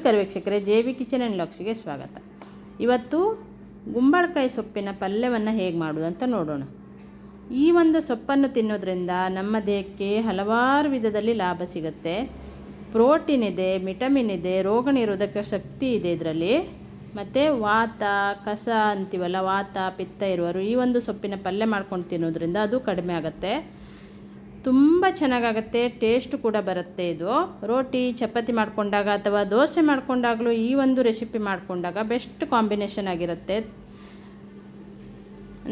ನಮಸ್ಕಾರ ವೀಕ್ಷಕರೇ, J V kitchen and ಲಾಕ್ಸಿಗೆ ಸ್ವಾಗತ. ಇವತ್ತು ಗುಂಬಳಕಾಯಿ ಸೊಪ್ಪಿನ ಪಲ್ಯವನ್ನು ಹೇಗೆ ಮಾಡೋದು ಅಂತ ನೋಡೋಣ. ಈ ಒಂದು ಸೊಪ್ಪನ್ನು ತಿನ್ನೋದ್ರಿಂದ ನಮ್ಮ ದೇಹಕ್ಕೆ ಹಲವಾರು ವಿಧದಲ್ಲಿ ಲಾಭ ಸಿಗುತ್ತೆ. ಪ್ರೋಟೀನ್ ಇದೆ, ವಿಟಮಿನ್ ಇದೆ, ರೋಗ ನಿರೋಧಕ ಶಕ್ತಿ ಇದೆ ಇದರಲ್ಲಿ. ಮತ್ತು ವಾತ, ಕಸ ಅಂತೀವಲ್ಲ, ವಾತ, ಪಿತ್ತ ಇರುವರು ಈ ಒಂದು ಸೊಪ್ಪಿನ ಪಲ್ಯ ಮಾಡ್ಕೊಂಡು ತಿನ್ನೋದ್ರಿಂದ ಅದು ಕಡಿಮೆ ಆಗುತ್ತೆ. ತುಂಬ ಚೆನ್ನಾಗಾಗತ್ತೆ ಟೇಸ್ಟ್ ಕೂಡ ಬರುತ್ತೆ ಇದು. ರೋಟಿ, ಚಪಾತಿ ಮಾಡಿಕೊಂಡಾಗ ಅಥವಾ ದೋಸೆ ಮಾಡಿಕೊಂಡಾಗಲೂ ಈ ಒಂದು ರೆಸಿಪಿ ಮಾಡಿಕೊಂಡಾಗ ಬೆಸ್ಟ್ ಕಾಂಬಿನೇಷನ್ ಆಗಿರುತ್ತೆ.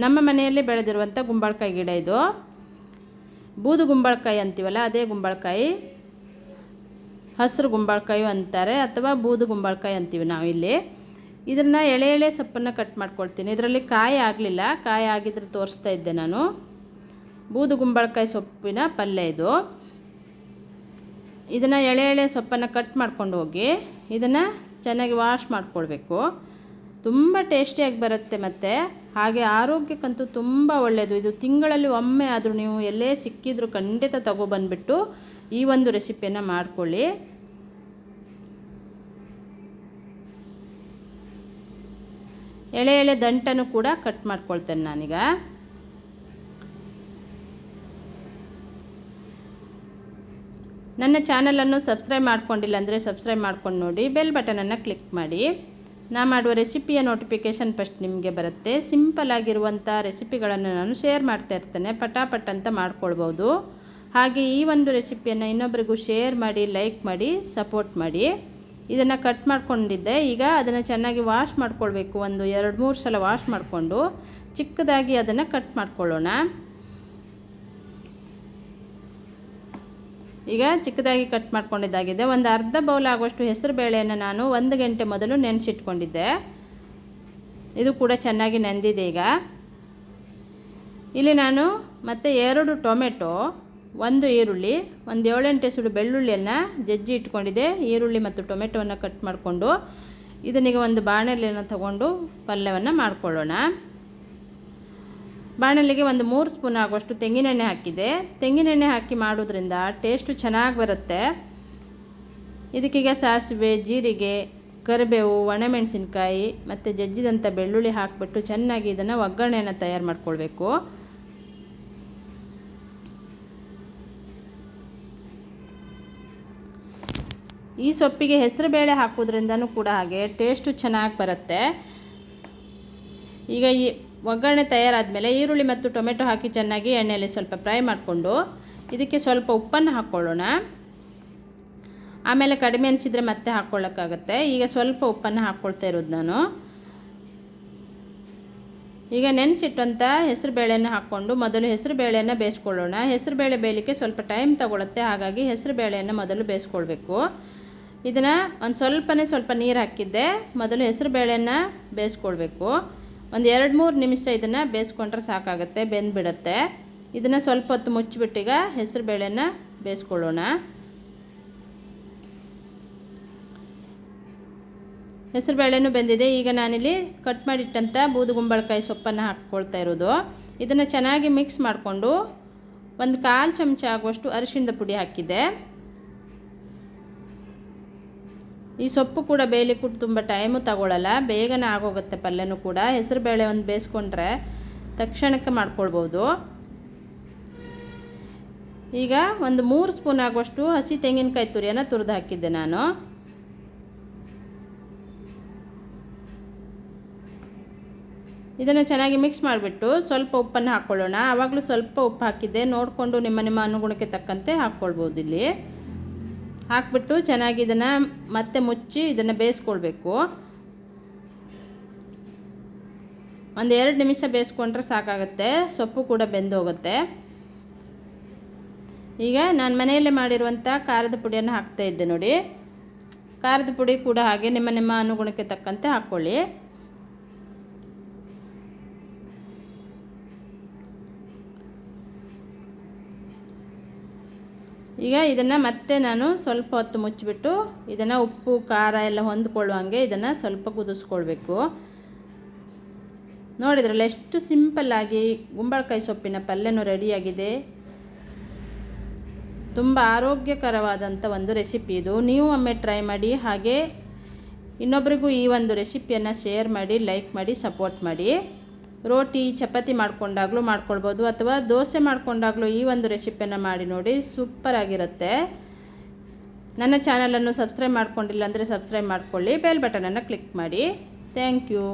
ನಮ್ಮ ಮನೆಯಲ್ಲಿ ಬೆಳೆದಿರುವಂಥ ಗುಂಬಳಕಾಯಿ ಗಿಡ ಇದು. ಬೂದು ಗುಂಬಳಕಾಯಿ ಅಂತೀವಲ್ಲ, ಅದೇ ಗುಂಬಳಕಾಯಿ. ಹಸಿರು ಗುಂಬಳಕಾಯಿ ಅಂತಾರೆ ಅಥವಾ ಬೂದು ಗುಂಬಳಕಾಯಿ ಅಂತೀವಿ ನಾವಿಲ್ಲಿ ಇದನ್ನು ಎಳೆ ಎಳೆ ಸೊಪ್ಪನ್ನು ಕಟ್ ಮಾಡ್ಕೊಳ್ತೀನಿ. ಇದರಲ್ಲಿ ಕಾಯಿ ಆಗಲಿಲ್ಲ, ಕಾಯಿ ಆಗಿದ್ರೆ ತೋರಿಸ್ತಾ ಇದ್ದೆ ನಾನು. ಬೂದು ಗುಂಬಳಕಾಯಿ ಸೊಪ್ಪಿನ ಪಲ್ಯ ಇದು. ಇದನ್ನು ಎಳೆ ಎಳೆ ಸೊಪ್ಪನ್ನು ಕಟ್ ಮಾಡ್ಕೊಂಡು ಹೋಗಿ ಇದನ್ನು ಚೆನ್ನಾಗಿ ವಾಶ್ ಮಾಡಿಕೊಳ್ಬೇಕು. ತುಂಬ ಟೇಸ್ಟಿಯಾಗಿ ಬರುತ್ತೆ ಮತ್ತು. ಹಾಗೆ ಆರೋಗ್ಯಕ್ಕಂತೂ ತುಂಬ ಒಳ್ಳೆಯದು ಇದು ತಿಂಗಳಲ್ಲಿ ಒಮ್ಮೆ ಆದರೂ ನೀವು ಎಲ್ಲೇ ಸಿಕ್ಕಿದ್ರೂ ಖಂಡಿತ ತಗೊಬಂದ್ಬಿಟ್ಟು ಈ ಒಂದು ರೆಸಿಪಿಯನ್ನು ಮಾಡ್ಕೊಳ್ಳಿ. ಎಳೆ ಎಳೆ ದಂಟನ್ನು ಕೂಡ ಕಟ್ ಮಾಡ್ಕೊಳ್ತೇನೆ ನಾನೀಗ. ನನ್ನ ಚಾನಲನ್ನು ಸಬ್ಸ್ಕ್ರೈಬ್ ಮಾಡ್ಕೊಂಡಿಲ್ಲ ಅಂದರೆ ಸಬ್ಸ್ಕ್ರೈಬ್ ಮಾಡ್ಕೊಂಡು ನೋಡಿ, ಬೆಲ್ ಬಟನನ್ನು ಕ್ಲಿಕ್ ಮಾಡಿ. ನಾ ಮಾಡುವ ರೆಸಿಪಿಯ ನೋಟಿಫಿಕೇಷನ್ ಫಸ್ಟ್ ನಿಮಗೆ ಬರುತ್ತೆ. ಸಿಂಪಲ್ ಆಗಿರುವಂಥ ರೆಸಿಪಿಗಳನ್ನು ನಾನು ಶೇರ್ ಮಾಡ್ತಾ ಇರ್ತೇನೆ, ಪಟಾಪಟ್ ಅಂತ ಮಾಡ್ಕೊಳ್ಬೋದು. ಹಾಗೆ ಈ ಒಂದು ರೆಸಿಪಿಯನ್ನು ಇನ್ನೊಬ್ರಿಗೂ ಶೇರ್ ಮಾಡಿ, ಲೈಕ್ ಮಾಡಿ, ಸಪೋರ್ಟ್ ಮಾಡಿ. ಇದನ್ನು ಕಟ್ ಮಾಡ್ಕೊಂಡಿದ್ದೆ. ಈಗ ಅದನ್ನು ಚೆನ್ನಾಗಿ ವಾಶ್ ಮಾಡ್ಕೊಳ್ಬೇಕು. ಒಂದು ಎರಡು ಮೂರು ಸಲ ವಾಶ್ ಮಾಡಿಕೊಂಡು ಚಿಕ್ಕದಾಗಿ ಅದನ್ನು ಕಟ್ ಮಾಡ್ಕೊಳ್ಳೋಣ. ಈಗ ಚಿಕ್ಕದಾಗಿ ಕಟ್ ಮಾಡ್ಕೊಂಡಿದ್ದಾಗಿದೆ. ಒಂದು ಅರ್ಧ ಬೌಲ್ ಆಗುವಷ್ಟು ಹೆಸರು ಬೇಳೆಯನ್ನು ನಾನು ಒಂದು ಗಂಟೆ ಮೊದಲು ನೆನೆಸಿಟ್ಕೊಂಡಿದ್ದೆ. ಇದು ಕೂಡ ಚೆನ್ನಾಗಿ ನೆಂದಿದೆ ಈಗ. ಇಲ್ಲಿ ನಾನು ಮತ್ತೆ ಎರಡು ಟೊಮೆಟೊ, ಒಂದು ಈರುಳ್ಳಿ, ಒಂದು ಏಳೆಂಟು ಸುಡು ಬೆಳ್ಳುಳ್ಳಿಯನ್ನು ಜಜ್ಜಿ ಇಟ್ಕೊಂಡಿದ್ದೆ. ಈರುಳ್ಳಿ ಮತ್ತು ಟೊಮೆಟೊವನ್ನು ಕಟ್ ಮಾಡಿಕೊಂಡು ಇದನ್ನೀಗ ಒಂದು ಬಾಣಲೆಯನ್ನು ತಗೊಂಡು ಪಲ್ಯವನ್ನು ಮಾಡ್ಕೊಳ್ಳೋಣ. ಬಾಣಲಿಗೆ ಒಂದು ಮೂರು ಸ್ಪೂನ್ ಆಗುವಷ್ಟು ತೆಂಗಿನೆಣ್ಣೆ ಹಾಕಿದೆ. ತೆಂಗಿನೆಣ್ಣೆ ಹಾಕಿ ಮಾಡೋದ್ರಿಂದ ಟೇಸ್ಟು ಚೆನ್ನಾಗಿ ಬರುತ್ತೆ. ಇದಕ್ಕೀಗ ಸಾಸಿವೆ, ಜೀರಿಗೆ, ಕರಿಬೇವು, ಒಣಮೆಣಸಿನ್ಕಾಯಿ ಮತ್ತು ಜಜ್ಜಿದಂಥ ಬೆಳ್ಳುಳ್ಳಿ ಹಾಕಿಬಿಟ್ಟು ಚೆನ್ನಾಗಿ ಇದನ್ನು ಒಗ್ಗರಣೆಯನ್ನು ತಯಾರು ಮಾಡ್ಕೊಳ್ಬೇಕು. ಈ ಸೊಪ್ಪಿಗೆ ಹೆಸರು ಬೇಳೆ ಹಾಕೋದ್ರಿಂದನೂ ಕೂಡ ಹಾಗೆ ಟೇಸ್ಟು ಚೆನ್ನಾಗಿ ಬರುತ್ತೆ. ಈಗ ಈ ಒಗ್ಗರಣೆ ತಯಾರಾದಮೇಲೆ ಈರುಳ್ಳಿ ಮತ್ತು ಟೊಮೆಟೊ ಹಾಕಿ ಚೆನ್ನಾಗಿ ಎಣ್ಣೆಯಲ್ಲಿ ಸ್ವಲ್ಪ ಫ್ರೈ ಮಾಡಿಕೊಂಡು ಇದಕ್ಕೆ ಸ್ವಲ್ಪ ಉಪ್ಪನ್ನು ಹಾಕ್ಕೊಳ್ಳೋಣ. ಆಮೇಲೆ ಕಡಿಮೆ ಅನಿಸಿದರೆ ಮತ್ತೆ ಹಾಕ್ಕೊಳ್ಳೋಕ್ಕಾಗತ್ತೆ. ಈಗ ಸ್ವಲ್ಪ ಉಪ್ಪನ್ನು ಹಾಕ್ಕೊಳ್ತಾ ಇರೋದು ನಾನು. ಈಗ ನೆನೆಸಿಟ್ಟಂಥ ಹೆಸರು ಬೇಳೆಯನ್ನು ಹಾಕ್ಕೊಂಡು ಮೊದಲು ಹೆಸರು ಬೇಳೆಯನ್ನು ಬೇಯಿಸ್ಕೊಳ್ಳೋಣ. ಹೆಸರು ಬೇಳೆ ಬೇಯಲಿಕ್ಕೆ ಸ್ವಲ್ಪ ಟೈಮ್ ತಗೊಳುತ್ತೆ, ಹಾಗಾಗಿ ಹೆಸರು ಬೇಳೆಯನ್ನು ಮೊದಲು ಬೇಯಿಸ್ಕೊಳ್ಬೇಕು. ಇದನ್ನು ಒಂದು ಸ್ವಲ್ಪನೇ ಸ್ವಲ್ಪ ನೀರು ಹಾಕಿದ್ದೆ, ಮೊದಲು ಹೆಸರು ಬೇಳೆಯನ್ನು ಬೇಯಿಸ್ಕೊಳ್ಬೇಕು. ಒಂದು ಎರಡು ಮೂರು ನಿಮಿಷ ಇದನ್ನು ಬೇಯಿಸ್ಕೊಂಡ್ರೆ ಸಾಕಾಗುತ್ತೆ, ಬೆಂದ್ಬಿಡುತ್ತೆ. ಇದನ್ನು ಸ್ವಲ್ಪ ಹೊತ್ತು ಮುಚ್ಚಿಬಿಟ್ಟೀಗ ಹೆಸರು ಬೇಳೆನ ಬೇಯಿಸ್ಕೊಳ್ಳೋಣ. ಹೆಸರು ಬೇಳೆನೂ ಬೆಂದಿದೆ. ಈಗ ನಾನಿಲ್ಲಿ ಕಟ್ ಮಾಡಿಟ್ಟಂಥ ಬೂದುಗುಂಬಳಕಾಯಿ ಸೊಪ್ಪನ್ನು ಹಾಕ್ಕೊಳ್ತಾ ಇರೋದು. ಇದನ್ನು ಚೆನ್ನಾಗಿ ಮಿಕ್ಸ್ ಮಾಡಿಕೊಂಡು ಒಂದು ಕಾಲು ಚಮಚ ಆಗುವಷ್ಟು ಅರಿಶಿನದ ಪುಡಿ ಹಾಕಿದೆ. ಈ ಸೊಪ್ಪು ಕೂಡ ಬೇಯಲಿಕ್ಕೂ ತುಂಬ ಟೈಮು ತಗೊಳ್ಳಲ್ಲ ಬೇಗನೆ ಆಗೋಗುತ್ತೆ ಪಲ್ಯನೂ ಕೂಡ. ಹೆಸರು ಬೇಳೆ ಒಂದು ಬೇಯಿಸ್ಕೊಂಡ್ರೆ ತಕ್ಷಣಕ್ಕೆ ಮಾಡ್ಕೊಳ್ಬೋದು. ಈಗ ಒಂದು ಮೂರು ಸ್ಪೂನ್ ಆಗುವಷ್ಟು ಹಸಿ ತೆಂಗಿನಕಾಯಿ ತುರಿಯನ್ನು ತುರಿದು ಹಾಕಿದ್ದೆ ನಾನು. ಇದನ್ನು ಚೆನ್ನಾಗಿ ಮಿಕ್ಸ್ ಮಾಡಿಬಿಟ್ಟು ಸ್ವಲ್ಪ ಉಪ್ಪನ್ನು ಹಾಕ್ಕೊಳ್ಳೋಣ ಆವಾಗಲೂ ಸ್ವಲ್ಪ ಉಪ್ಪು ಹಾಕಿದ್ದೆ. ನೋಡಿಕೊಂಡು ನಿಮ್ಮ ನಿಮ್ಮ ಅನುಗುಣಕ್ಕೆ ತಕ್ಕಂತೆ ಹಾಕ್ಕೊಳ್ಬೋದು ಇಲ್ಲಿ. ಹಾಕ್ಬಿಟ್ಟು ಚೆನ್ನಾಗಿ ಇದನ್ನು ಮತ್ತೆ ಮುಚ್ಚಿ ಇದನ್ನು ಬೇಯಿಸ್ಕೊಳ್ಬೇಕು. ಒಂದು ಎರಡು ನಿಮಿಷ ಬೇಯಿಸ್ಕೊಂಡ್ರೆ ಸಾಕಾಗುತ್ತೆ, ಸೊಪ್ಪು ಕೂಡ ಬೆಂದು ಹೋಗುತ್ತೆ. ಈಗ ನಾನು ಮನೆಯಲ್ಲೇ ಮಾಡಿರುವಂಥ ಖಾರದ ಪುಡಿಯನ್ನು ಹಾಕ್ತಾ ಇದ್ದೆ ನೋಡಿ. ಖಾರದ ಪುಡಿ ಕೂಡ ಹಾಗೆ ನಿಮ್ಮ ನಿಮ್ಮ ಅನುಗುಣಕ್ಕೆ ತಕ್ಕಂತೆ ಹಾಕ್ಕೊಳ್ಳಿ ಈಗ ಇದನ್ನು ಮತ್ತೆ ನಾನು ಸ್ವಲ್ಪ ಹೊತ್ತು ಮುಚ್ಚಿಬಿಟ್ಟು ಇದನ್ನು ಉಪ್ಪು, ಖಾರ ಎಲ್ಲ ಹೊಂದ್ಕೊಳ್ಳುವಂಗೆ ಇದನ್ನು ಸ್ವಲ್ಪ ಕುದಿಸ್ಕೊಳ್ಬೇಕು. ನೋಡಿದ್ರಲ್ಲ ಎಷ್ಟು ಸಿಂಪಲ್ಲಾಗಿ ಗುಂಬಳಕಾಯಿ ಸೊಪ್ಪಿನ ಪಲ್ಯನೂ ರೆಡಿಯಾಗಿದೆ. ತುಂಬ ಆರೋಗ್ಯಕರವಾದಂಥ ಒಂದು ರೆಸಿಪಿ ಇದು. ನೀವು ಒಮ್ಮೆ ಟ್ರೈ ಮಾಡಿ, ಹಾಗೆ ಇನ್ನೊಬ್ರಿಗೂ ಈ ಒಂದು ರೆಸಿಪಿಯನ್ನು ಶೇರ್ ಮಾಡಿ, ಲೈಕ್ ಮಾಡಿ, ಸಪೋರ್ಟ್ ಮಾಡಿ. ರೋಟಿ, ಚಪಾತಿ ಮಾಡಿಕೊಂಡಾಗಲೂ ಮಾಡ್ಕೊಳ್ಬೋದು ಅಥವಾ ದೋಸೆ ಮಾಡ್ಕೊಂಡಾಗಲೂ ಈ ಒಂದು ರೆಸಿಪಿಯನ್ನು ಮಾಡಿ ನೋಡಿ ಸೂಪರಾಗಿರುತ್ತೆ ನನ್ನ ಚಾನಲನ್ನು ಸಬ್ಸ್ಕ್ರೈಬ್ ಮಾಡ್ಕೊಂಡಿಲ್ಲ ಅಂದರೆ ಸಬ್ಸ್ಕ್ರೈಬ್ ಮಾಡ್ಕೊಳ್ಳಿ, ಬೆಲ್ ಬಟನನ್ನು ಕ್ಲಿಕ್ ಮಾಡಿ. Thank you.